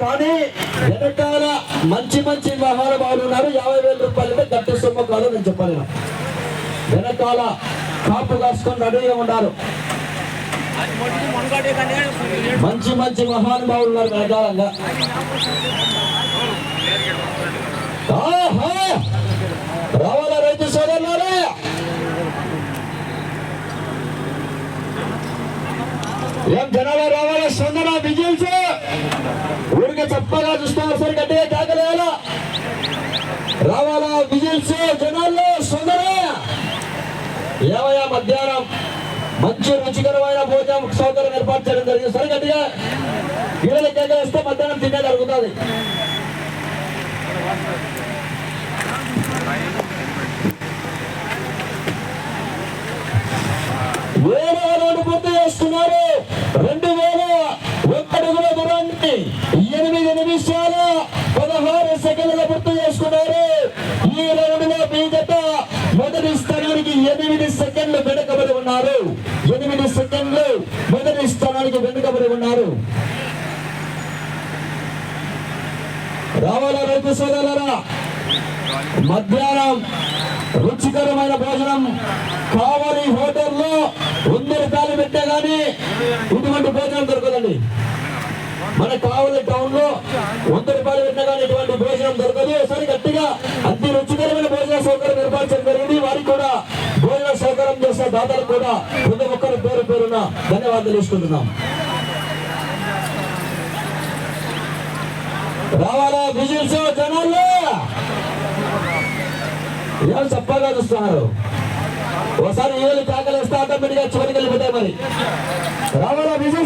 కానీ వెనకాల మంచి మంచి మహానుభావులు ఉన్నారు. యాభై వేల రూపాయలు అంటే గట్టి సొమ్ము కాదు నేను చెప్పలేను. వెనకాల కాపు కాసుకొని రెడీగా ఉన్నారు. మంచి మంచి మహానుభావులు ఉన్నారు వెనకాలంగా. రావాల రైతు సోదరులారా? ఏం జనాలు రావాలా? స్పందన విజిల్స్ ఊరికే చెప్పగా చూస్తున్నారు సరే రావాలా రావాలా విజిల్స్ జనాల్లో సుందరయ్య ఏమయ్యా మధ్యాహ్నం? మంచి రుచికరమైన భోజనం సౌకర్యం ఏర్పాటు చేయడం జరిగింది. సరే గట్టిగా ఇళ్ళ కేకలేస్తే మధ్యాహ్నం తినే జరుగుతుంది. వేరే రోడ్డు పూర్తి చేస్తున్నారు. రెండు వేల ఒక్కడుగుల దూరాన్ని ఎనిమిది నిమిషాలు సెకండ్లు వెనుకబడి ఉన్నారు. ఎనిమిది సెకండ్లు మొదటి స్థానానికి వెనుకబడి ఉన్నారు. రావాలా రైతు సోదరులరా? మధ్యాహ్నం రుచికరమైన భోజనం కావాలి హోటల్లో వంద రూపాయలు పెట్టే గానీ ఇటువంటి భోజనం దొరకదండి. మన కావలి టౌన్లో వంద రూపాయలు పెట్టినా కానీ ఇటువంటి భోజనం దొరకదు. సరే గట్టిగా అతి రుచికరమైన భోజన సౌకర్యం ఏర్పాటు జరిగింది. వారికి కూడా భోజన సౌకర్యం చేసే దాతలు కూడా ప్రతి ఒక్కరి పేరు పేరున ధన్యవాదాలు తీసుకుంటున్నాం రావాలా విజిల్స్ జనాల్లో? ఏం చెప్పగా చూస్తున్నారు ఒకసారి ఏళ్ళు కాకలేస్తే ఆటోమేటిక్గా చివరికి వెళ్ళిపోతాయి మరి. రావాలా బిజినెస్